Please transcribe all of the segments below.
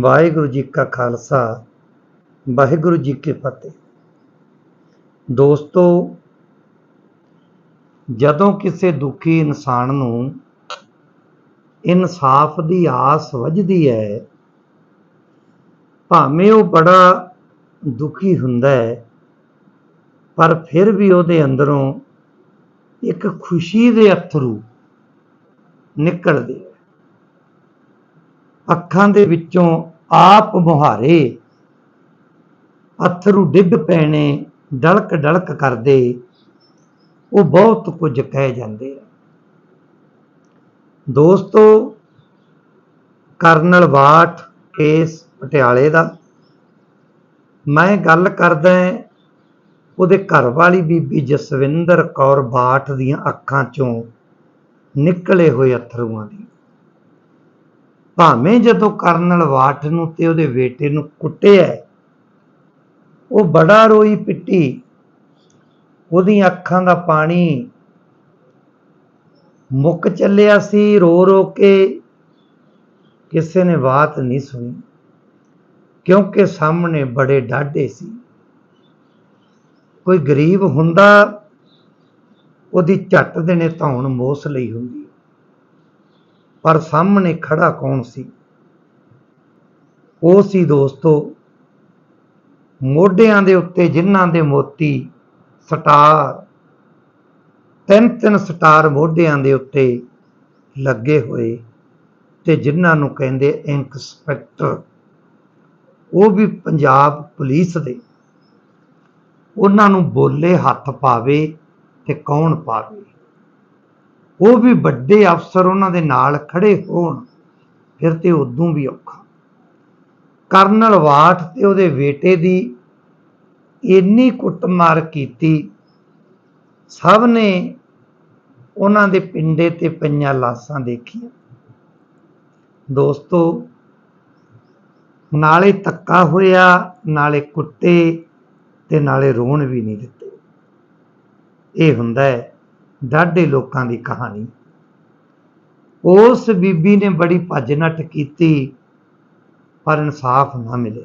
ਵਾਹਿਗੁਰੂ ਜੀ ਕਾ ਖਾਲਸਾ, ਵਾਹਿਗੁਰੂ ਜੀ ਕੀ ਫਤਿਹ। ਦੋਸਤੋ, ਜਦੋਂ ਕਿਸੇ ਦੁਖੀ ਇਨਸਾਨ ਨੂੰ ਇਨਸਾਫ ਦੀ ਆਸ ਵੱਜਦੀ ਹੈ, ਭਾਵੇਂ ਉਹ ਬੜਾ ਦੁਖੀ ਹੁੰਦਾ ਹੈ, ਪਰ ਫਿਰ ਵੀ ਉਹਦੇ ਅੰਦਰੋਂ ਇੱਕ ਖੁਸ਼ੀ ਦੇ ਅਥਰੂ ਨਿਕਲਦੇ ਅੱਖਾਂ ਦੇ ਵਿੱਚੋਂ ਆਪ ਮੁਹਾਰੇ। ਅਥਰੂ ਡਿੱਗ ਪੈਣੇ, ਡਲਕ ਡਲਕ ਕਰਦੇ। ਉਹ ਬਹੁਤ ਕੁਝ ਕਹਿ ਜਾਂਦੇ ਆ। ਦੋਸਤੋ, ਕਰਨਲ ਬਾਠ ਕੇਸ ਪਟਿਆਲੇ ਦਾ। ਮੈਂ ਗੱਲ ਕਰਦਾ ਉਹਦੇ ਘਰ ਵਾਲੀ ਬੀਬੀ ਜਸਵਿੰਦਰ ਕੌਰ ਬਾਠ ਦੀਆਂ ਅੱਖਾਂ ਚੋਂ ਨਿਕਲੇ ਹੋਏ ਅਥਰੂਆਂ ਦੀ। ਭਾਵੇਂ ਜਦੋਂ ਕਰਨਲ ਬਾਠ ਨੂੰ ਤੇ ਉਹਦੇ ਬੇਟੇ ਨੂੰ ਕੁੱਟਿਆ ਉਹ ਬੜਾ ਰੋਈ ਪਿੱਟੀ। ਉਹਦੀਆਂ ਅੱਖਾਂ ਦਾ ਪਾਣੀ ਮੁੱਕ ਚੱਲਿਆ ਸੀ, ਰੋ ਰੋ ਕੇ। ਕਿਸੇ ਨੇ ਬਾਤ ਨਹੀਂ ਸੁਣੀ, ਕਿਉਂਕਿ ਸਾਹਮਣੇ ਬੜੇ ਡਾਢੇ ਸੀ। ਕੋਈ ਗਰੀਬ ਹੁੰਦਾ, ਉਹਦੀ ਝੱਟ ਦੇਣੇ ਧੌਣ ਮੋਸ ਲਈ ਹੁੰਦੀ। ਪਰ ਸਾਹਮਣੇ ਖੜਾ ਕੌਣ ਸੀ? ਉਹ ਸੀ ਦੋਸਤੋ, ਮੋਢਿਆਂ ਦੇ ਉੱਤੇ ਜਿਨ੍ਹਾਂ ਦੇ ਮੋਤੀ ਸਟਾਰ, ਤਿੰਨ ਤਿੰਨ ਸਟਾਰ ਮੋਢਿਆਂ ਦੇ ਉੱਤੇ ਲੱਗੇ ਹੋਏ ਤੇ ਜਿਨ੍ਹਾਂ ਨੂੰ ਕਹਿੰਦੇ ਇੰਸਪੈਕਟਰ। ਉਹ ਵੀ ਪੰਜਾਬ ਪੁਲਿਸ ਦੇ। ਉਹਨਾਂ ਨੂੰ ਬੋਲੇ ਹੱਥ ਪਾਵੇ ਤੇ ਕੌਣ ਪਾਵੇ? ਉਹ ਵੀ ਵੱਡੇ ਅਫਸਰ ਉਹਨਾਂ ਦੇ ਨਾਲ ਖੜੇ ਹੋਣ, ਫਿਰ ਤੇ ਉਦੋਂ ਵੀ ਔਖਾ। ਕਰਨਲ ਵਾਠ ਤੇ ਉਹਦੇ ਬੇਟੇ ਦੀ ਇੰਨੀ ਕੁੱਟਮਾਰ ਕੀਤੀ, ਸਭ ਨੇ ਉਹਨਾਂ ਦੇ ਪਿੰਡੇ ਤੇ ਪਈਆਂ ਲਾਸਾਂ ਦੇਖੀਆਂ। ਦੋਸਤੋ, ਨਾਲੇ ਤੱਕਾ ਹੋਇਆ, ਨਾਲੇ ਕੁੱਟੇ ਤੇ ਨਾਲੇ ਰੋਣ ਵੀ ਨਹੀਂ ਦਿੱਤੇ। ਇਹ ਹੁੰਦਾ ਹੈ ਡਾਢੇ ਲੋਕਾਂ ਦੀ ਕਹਾਣੀ। ਉਸ ਬੀਬੀ ਨੇ ਬੜੀ ਭੱਜ ਨੱਠ ਕੀਤੀ, ਪਰ ਇਨਸਾਫ ਨਾ ਮਿਲੇ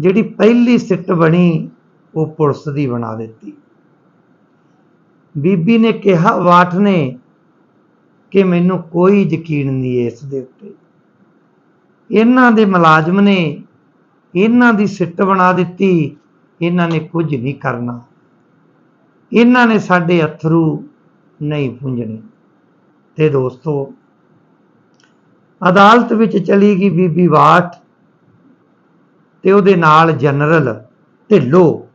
ਜਿਹੜੀ ਪਹਿਲੀ ਸਿੱਟ ਬਣੀ, ਉਹ ਪੁਲਿਸ ਦੀ ਬਣਾ ਦਿੱਤੀ। ਬੀਬੀ ਨੇ ਕਿਹਾ ਵਾਠ ਨੇ? ਕਿ ਮੈਨੂੰ ਕੋਈ ਯਕੀਨ ਨਹੀਂ ਇਸ ਦੇ ਉੱਤੇ। ਇਹਨਾਂ ਦੇ ਮੁਲਾਜ਼ਮ ਨੇ, ਇਹਨਾਂ ਦੀ ਸਿੱਟ ਬਣਾ ਦਿੱਤੀ, ਇਹਨਾਂ ਨੇ ਕੁਝ ਨਹੀਂ ਕਰਨਾ। ਇਹਨਾਂ ਨੇ ਸਾਡੇ ਅਥਰੂ ਨਹੀਂ ਪੁੰਝਣੇ। ਤੇ ਦੋਸਤੋ, ਅਦਾਲਤ ਵਿੱਚ ਚਲੀ ਗਈ ਬੀਬੀ ਵਾਟ ਤੇ ਉਹਦੇ ਨਾਲ ਜਨਰਲ ਢਿੱਲੋ,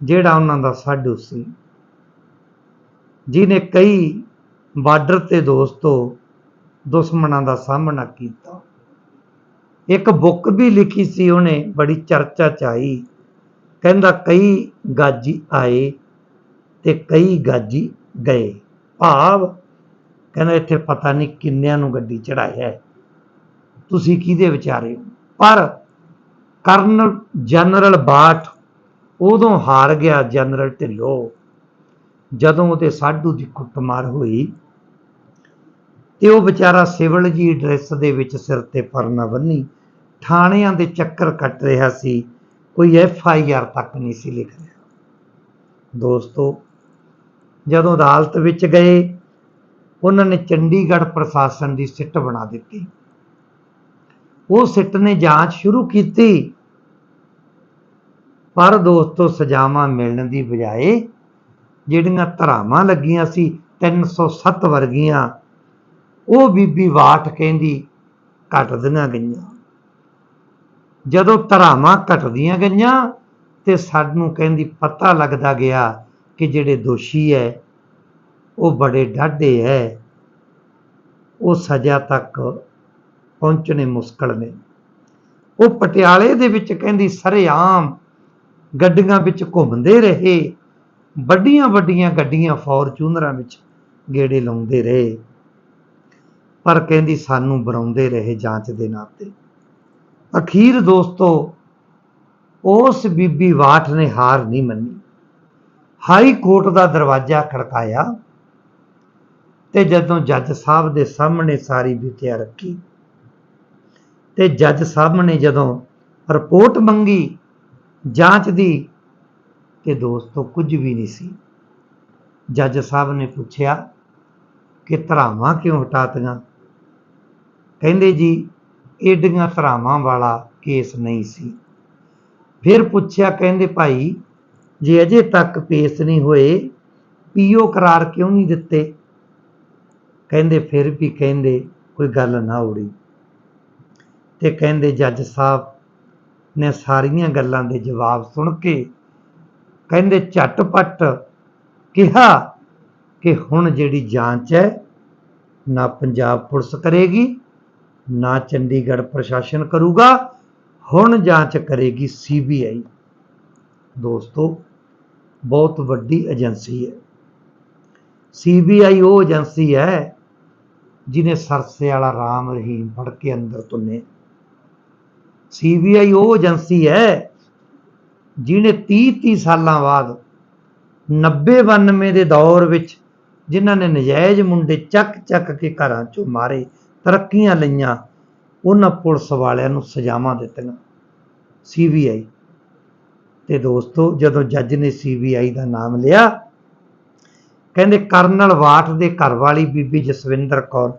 ਜਿਹੜਾ ਉਹਨਾਂ ਦਾ ਸਾਡੂ ਸੀ ਜਿਨੇ ਕਈ ਬਾਰਡਰ ਤੇ ਦੋਸਤੋ ਦੁਸ਼ਮਣਾਂ ਦਾ ਸਾਹਮਣਾ ਕੀਤਾ। ਇੱਕ ਬੁੱਕ ਵੀ ਲਿਖੀ ਸੀ ਉਹਨੇ, ਬੜੀ ਚਰਚਾ ਚ ਆਈ। ਕਹਿੰਦਾ ਕਈ ਗਾਜੀ ਆਏ ਤੇ ਕਈ ਗਾਜੀ ਗਏ। ਭਾਵ ਕਹਿੰਦਾ ਇੱਥੇ ਪਤਾ ਨਹੀਂ ਕਿੰਨਿਆਂ ਨੂੰ ਗੱਡੀ ਚੜਾਇਆ ਹੈ। ਤੁਸੀਂ ਕਿਹਦੇ ਵਿਚਾਰੇ ਹੋ? ਪਰ ਕਰਨਲ ਜਨਰਲ ਬਾਠ ਉਦੋਂ ਹਾਰ ਗਿਆ ਜਨਰਲ ਢਿੱਲੋਂ, ਜਦੋਂ ਉਹਦੇ ਸਾਡੂ ਦੀ ਕੁੱਟਮਾਰ ਹੋਈ ਤੇ ਉਹ ਵਿਚਾਰਾ ਸਿਵਲ ਜੀ ਡਰੈਸ ਦੇ ਵਿੱਚ ਸਿਰ ਤੇ ਪਰਨਾ ਬੰਨੀ, ਥਾਣਿਆਂ ਦੇ ਚੱਕਰ ਕੱਟ ਰਿਹਾ ਸੀ। ਕੋਈ ਐਫ ਆਈ ਆਰ ਤੱਕ ਨਹੀਂ ਸੀ ਲਿਖ ਰਿਹਾ। ਦੋਸਤੋ, ਜਦੋਂ ਅਦਾਲਤ ਵਿੱਚ ਗਏ, ਉਹਨਾਂ ਨੇ ਚੰਡੀਗੜ੍ਹ ਪ੍ਰਸ਼ਾਸਨ ਦੀ ਸਿੱਟ ਬਣਾ ਦਿੱਤੀ। ਉਹ ਸਿੱਟ ਨੇ ਜਾਂਚ ਸ਼ੁਰੂ ਕੀਤੀ, ਪਰ ਦੋਸਤੋ, ਸਜ਼ਾਵਾਂ ਮਿਲਣ ਦੀ ਬਜਾਏ ਜਿਹੜੀਆਂ ਧਰਾਵਾਂ ਲੱਗੀਆਂ ਸੀ 307 ਵਰਗੀਆਂ, ਉਹ ਬੀਬੀ ਵਾਟ ਕਹਿੰਦੀ ਘਟਦੀਆਂ ਗਈਆਂ। ਜਦੋਂ ਧਰਾਵਾਂ ਘਟਦੀਆਂ ਗਈਆਂ ਤੇ ਸਾਨੂੰ ਕਹਿੰਦੀ ਪਤਾ ਲੱਗਦਾ ਗਿਆ ਕਿ ਜਿਹੜੇ ਦੋਸ਼ੀ ਹੈ ਉਹ ਬੜੇ ਡਾਢੇ ਹੈ ਉਹ ਸਜ਼ਾ ਤੱਕ ਪਹੁੰਚਣੇ ਮੁਸ਼ਕਲ ਨੇ। ਉਹ ਪਟਿਆਲੇ ਦੇ ਵਿੱਚ ਕਹਿੰਦੀ ਸਰੇਆਮ ਗੱਡੀਆਂ ਵਿੱਚ ਘੁੰਮਦੇ ਰਹੇ, ਵੱਡੀਆਂ ਵੱਡੀਆਂ ਗੱਡੀਆਂ ਫੋਰਚੂਨਰਾਂ ਵਿੱਚ ਗੇੜੇ ਲਾਉਂਦੇ ਰਹੇ। ਪਰ ਕਹਿੰਦੀ ਸਾਨੂੰ ਬਰਾਉਂਦੇ ਰਹੇ ਜਾਂਚ ਦੇ ਨਾਂ ਤੇ। ਅਖੀਰ ਦੋਸਤੋ, ਉਸ ਬੀਬੀ ਵਾਠ ਨੇ ਹਾਰ ਨਹੀਂ ਮੰਨੀ। ਹਾਈ ਕੋਰਟ ਦਾ ਦਰਵਾਜ਼ਾ ਖੜਕਾਇਆ ਤੇ ਜਦੋਂ ਜੱਜ ਸਾਹਿਬ ਦੇ ਸਾਹਮਣੇ ਸਾਰੀ ਬਿਤਿਆ ਰੱਖੀ, ਤੇ ਜੱਜ ਸਾਹਿਬ ਨੇ ਜਦੋਂ ਰਿਪੋਰਟ ਮੰਗੀ, ਜਾਂਚ ਦੀ ਤੇ ਦੋਸਤੋ ਕੁਝ ਵੀ ਨਹੀਂ ਸੀ, ਜੱਜ ਸਾਹਿਬ ਨੇ ਪੁੱਛਿਆ ਕਿ ਧਰਾਵਾਂ ਕਿਉਂ ਹਟਾਤੀਆਂ ਕਹਿੰਦੇ ਜੀ ਏਡੀਆਂ ਧਰਾਵਾਂ ਵਾਲਾ ਕੇਸ ਨਹੀਂ ਸੀ। ਫਿਰ ਪੁੱਛਿਆ, ਕਹਿੰਦੇ, ਭਾਈ, ਜੇ ਅਜੇ ਤੱਕ ਪੇਸ਼ ਨਹੀਂ ਹੋਏ, ਪੀਓ ਕਰਾਰ ਕਿਉਂ ਨਹੀਂ ਦਿੱਤੇ? ਕਹਿੰਦੇ, ਫਿਰ ਵੀ ਕਹਿੰਦੇ, ਕੋਈ ਗੱਲ ਨਾ ਉੜੀ। ਤੇ ਕਹਿੰਦੇ, ਜੱਜ ਸਾਹਿਬ ਨੇ ਸਾਰੀਆਂ ਗੱਲਾਂ ਦੇ ਜਵਾਬ ਸੁਣ ਕੇ ਕਹਿੰਦੇ, ਝਟਪਟ ਕਿਹਾ ਕਿ ਹੁਣ ਜਿਹੜੀ ਜਾਂਚ ਹੈ, ਨਾ ਪੰਜਾਬ ਪੁਲਿਸ ਕਰੇਗੀ ਨਾ ਚੰਡੀਗੜ੍ਹ ਪ੍ਰਸ਼ਾਸਨ ਕਰੂਗਾ, ਹੁਣ ਜਾਂਚ ਕਰੇਗੀ ਸੀਬੀਆਈ ਦੋਸਤੋ, ਬਹੁਤ ਵੱਡੀ ਏਜੰਸੀ ਹੈ। ਸੀਬੀਆਈ ਉਹ ਏਜੰਸੀ ਹੈ ਜਿਹਨੇ ਸਰਸੇ ਵਾਲਾ ਰਾਮ ਰਹੀਮ ਫੜ ਕੇ ਅੰਦਰ ਤੁੰਨੇ। ਸੀਬੀਆਈ ਉਹ ਏਜੰਸੀ ਹੈ ਜਿਹਨੇ 30 30 ਸਾਲਾਂ ਬਾਅਦ 90 92 ਦੇ ਦੌਰ ਵਿੱਚ ਜਿਨ੍ਹਾਂ ਨੇ ਨਜਾਇਜ਼ ਮੁੰਡੇ ਚੱਕ ਚੱਕ ਕੇ ਘਰਾਂ ਚੋਂ ਮਾਰੇ ਤਰੱਕੀਆਂ ਲਈਆਂ, ਉਹਨਾਂ ਪੁਲਿਸ ਵਾਲਿਆਂ ਨੂੰ ਸਜ਼ਾਵਾਂ ਦਿੱਤੀਆਂ ਸੀਬੀਆਈ ਤੇ ਦੋਸਤੋ, ਜਦੋਂ ਜੱਜ ਨੇ ਸੀਬੀਆਈ ਦਾ ਨਾਮ ਲਿਆ, ਕਹਿੰਦੇ ਕਰਨਲ ਵਾਟ ਦੇ ਘਰ ਵਾਲੀ ਬੀਬੀ ਜਸਵਿੰਦਰ ਕੌਰ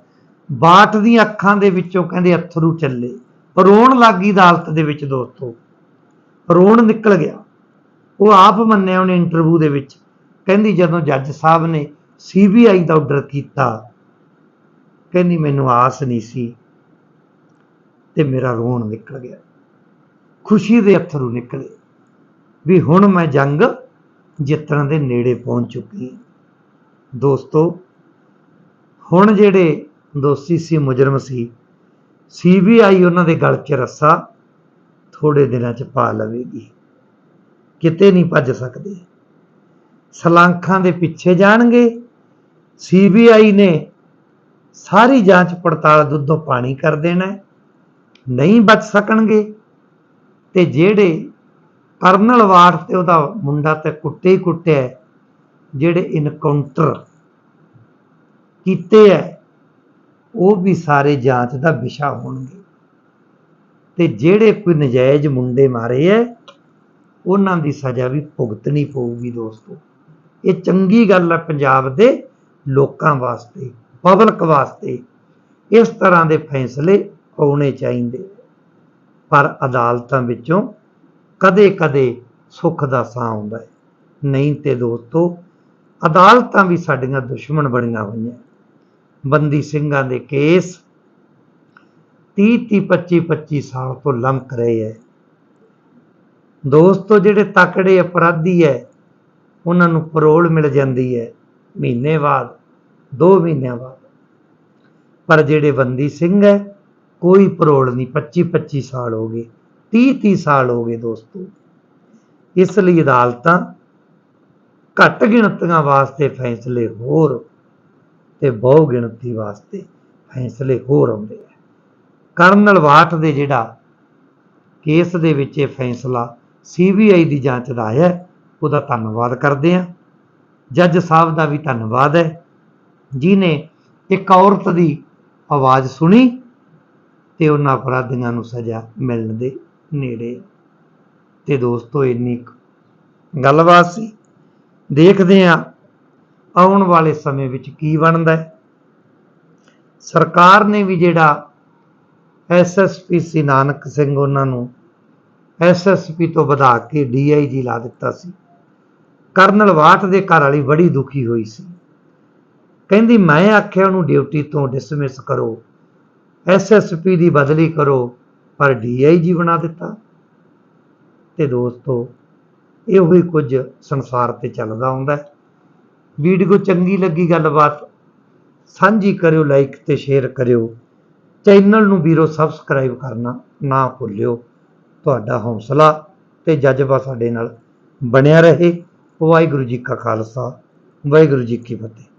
ਬਾਟ ਦੀਆਂ ਅੱਖਾਂ ਦੇ ਵਿੱਚੋਂ ਕਹਿੰਦੇ ਅਥਰੂ ਚੱਲੇ। ਰੋਣ ਲੱਗੀ ਅਦਾਲਤ ਦੇ ਵਿੱਚ ਦੋਸਤੋ, ਰੋਣ ਨਿਕਲ ਗਿਆ। ਉਹ ਆਪ ਮੰਨਿਆ ਉਹਨੇ ਇੰਟਰਵਿਊ ਦੇ ਵਿੱਚ, ਕਹਿੰਦੀ ਜਦੋਂ ਜੱਜ ਸਾਹਿਬ ਨੇ ਸੀਬੀਆਈ ਦਾ ਆਰਡਰ ਕੀਤਾ ਕਹਿੰਦੀ ਮੈਨੂੰ ਆਸ ਨਹੀਂ ਸੀ ਤੇ ਮੇਰਾ ਰੋਣ ਨਿਕਲ ਗਿਆ। ਖੁਸ਼ੀ ਦੇ ਅਥਰੂ ਨਿਕਲੇ ਵੀ ਹੁਣ ਮੈਂ ਜੰਗ ਜਿੱਤਣ ਦੇ ਨੇੜੇ ਪਹੁੰਚ ਚੁੱਕੀ ਹਾਂ। ਦੋਸਤੋ, ਹੁਣ ਜਿਹੜੇ ਦੋਸ਼ੀ ਸੀ, ਮੁਜਰਮ ਸੀ ਸੀਬੀਆਈ ਉਹਨਾਂ ਦੇ ਗਲ 'ਚ ਰੱਸਾ ਥੋੜੇ ਦਿਨਾਂ 'ਚ ਪਾ ਲਵੇਗੀ। ਕਿਤੇ ਨਹੀਂ ਭੱਜ ਸਕਦੇ। ਸਲਾਂਖਾਂ ਦੇ ਪਿੱਛੇ ਜਾਣਗੇ। ਸੀਬੀਆਈ ਨੇ ਸਾਰੀ ਜਾਂਚ ਪੜਤਾਲ ਦੁੱਧੋਂ ਪਾਣੀ ਕਰ ਦੇਣਾ ਨਹੀਂ ਬਚ ਸਕਣਗੇ। ਤੇ ਜਿਹੜੇ ਕਰਨਲ ਵਾਰ ਤੇ ਉਹਦਾ ਮੁੰਡਾ ਤੇ ਕੁੱਟੇ ਹੀ ਕੁੱਟਿਆ ਜਿਹੜੇ ਇਨਕਾਊਂਟਰ ਕੀਤੇ ਹੈ, ਉਹ ਵੀ ਸਾਰੇ ਜਾਂਚ ਦਾ ਵਿਸ਼ਾ ਹੋਣਗੇ। ਤੇ ਜਿਹੜੇ ਕੋਈ ਨਜਾਇਜ਼ ਮੁੰਡੇ ਮਾਰੇ ਐ ਉਹਨਾਂ ਦੀ ਸਜ਼ਾ ਵੀ ਭੁਗਤਣੀ ਪਊਗੀ ਦੋਸਤੋ। ਇਹ ਚੰਗੀ ਗੱਲ ਆ ਪੰਜਾਬ ਦੇ ਲੋਕਾਂ ਵਾਸਤੇ। ਪਬਲਿਕ ਵਾਸਤੇ ਇਸ ਤਰ੍ਹਾਂ ਦੇ ਫੈਸਲੇ ਹੋਣੇ ਚਾਹੀਦੇ। ਪਰ ਅਦਾਲਤਾਂ ਵਿੱਚੋਂ ਕਦੇ-ਕਦੇ ਸੁੱਖ ਦਾ ਸਾਹ ਆਉਂਦਾ ਹੈ। ਨਹੀਂ ਤੇ ਦੋਸਤੋ, ਅਦਾਲਤਾਂ ਵੀ ਸਾਡੀਆਂ ਦੁਸ਼ਮਣ ਬਣੀਆਂ ਹੋਈਆਂ। ਬੰਦੀ ਸਿੰਘਾਂ ਦੇ ਕੇਸ 30 30 25 25 ਸਾਲ ਤੋਂ ਲੰਮਕ ਰਹੇ ਹੈ। ਦੋਸਤੋ, ਜਿਹੜੇ ਤਕੜੇ ਅਪਰਾਧੀ ਹੈ, ਉਹਨਾਂ ਨੂੰ ਪਰੋਲ ਮਿਲ ਜਾਂਦੀ ਹੈ। ਮਹੀਨੇ ਬਾਅਦ 2 ਮਹੀਨਿਆਂ ਬਾਅਦ। ਪਰ ਜਿਹੜੇ ਬੰਦੀ ਸਿੰਘ ਹੈ, ਕੋਈ ਪਰੋਲ ਨਹੀਂ 25 25 ਸਾਲ ਹੋ ਗਏ 30 30 ਸਾਲ ਹੋ ਗਏ ਦੋਸਤੋ। ਇਸ ਲਈ ਅਦਾਲਤਾਂ ਘੱਟ ਗਿਣਤੀਆਂ ਵਾਸਤੇ ਫੈਸਲੇ ਹੋਰ ਤੇ ਬਹੁ ਗਿਣਤੀ ਵਾਸਤੇ ਫੈਸਲੇ ਹੋਰ ਆਉਂਦੇ ਆ। ਕਰਨਲ ਵਾਟ ਦੇ ਜਿਹੜਾ ਕੇਸ ਦੇ ਵਿੱਚ ਇਹ ਫੈਸਲਾ ਸੀਬੀਆਈ ਦੀ ਜਾਂਚ ਦਾ ਆਇਆ ਉਹਦਾ ਧੰਨਵਾਦ ਕਰਦੇ ਆ ਜੱਜ ਸਾਹਿਬ ਦਾ ਵੀ ਧੰਨਵਾਦ ਹੈ। ਜਿਨੇ ਇੱਕ ਔਰਤ ਦੀ ਆਵਾਜ਼ ਸੁਣੀ ਤੇ ਉਹਨਾਂ ਅਪਰਾਧੀਆਂ ਨੂੰ ਸਜ਼ਾ ਮਿਲਣ ਦੇ ਨੇੜੇ। ਤੇ ਦੋਸਤੋ, ਇੰਨੀ ਕੁ ਗੱਲਬਾਤ ਸੀ। ਦੇਖਦੇ ਆ ਆਉਣ ਵਾਲੇ ਸਮੇਂ ਵਿੱਚ ਕੀ ਬਣਦਾ ਹੈ। ਸਰਕਾਰ ਨੇ ਵੀ ਜਿਹੜਾ ਐਸਐਸਪੀ ਸੀ ਨਾਨਕ ਸਿੰਘ ਉਹਨਾਂ ਨੂੰ ਐਸਐਸਪੀ ਤੋਂ ਵਧਾ ਕੇ ਡੀਆਈਜੀ ਲਾ ਦਿੱਤਾ ਸੀ। ਕਰਨਲ ਵਾਟ ਦੇ ਘਰ ਵਾਲੀ ਬੜੀ ਦੁਖੀ ਹੋਈ ਸੀ। ਕਹਿੰਦੀ, ਮੈਂ ਆਖਿਆ ਉਹਨੂੰ ਡਿਊਟੀ ਤੋਂ ਡਿਸਮਿਸ ਕਰੋ। ਐਸਐਸਪੀ ਦੀ ਬਦਲੀ ਕਰੋ, ਪਰ ਡੀਆਈਜੀ ਬਣਾ ਦਿੱਤਾ। ਤੇ ਦੋਸਤੋ, ਇਹੋ ਹੀ ਕੁਝ ਸੰਸਾਰ ਤੇ ਚੱਲਦਾ ਹੁੰਦਾ ਹੈ। ਵੀਡੀਓ ਚੰਗੀ ਲੱਗੀ ਗੱਲਬਾਤ, ਸਾਂਝੀ ਕਰਿਓ ਲਾਈਕ ਤੇ ਸ਼ੇਅਰ ਕਰਿਓ। ਚੈਨਲ ਨੂੰ ਵੀਰੋ ਸਬਸਕ੍ਰਾਈਬ ਕਰਨਾ ਨਾ ਭੁੱਲਿਓ। ਤੁਹਾਡਾ ਹੌਸਲਾ ਤੇ ਜਜ਼ਬਾ ਸਾਡੇ ਨਾਲ ਬਣਿਆ ਰਹੇ। ਵਾਹਿਗੁਰੂ ਜੀ ਕਾ ਖਾਲਸਾ, ਵਾਹਿਗੁਰੂ ਜੀ ਕੀ ਫਤਿਹ।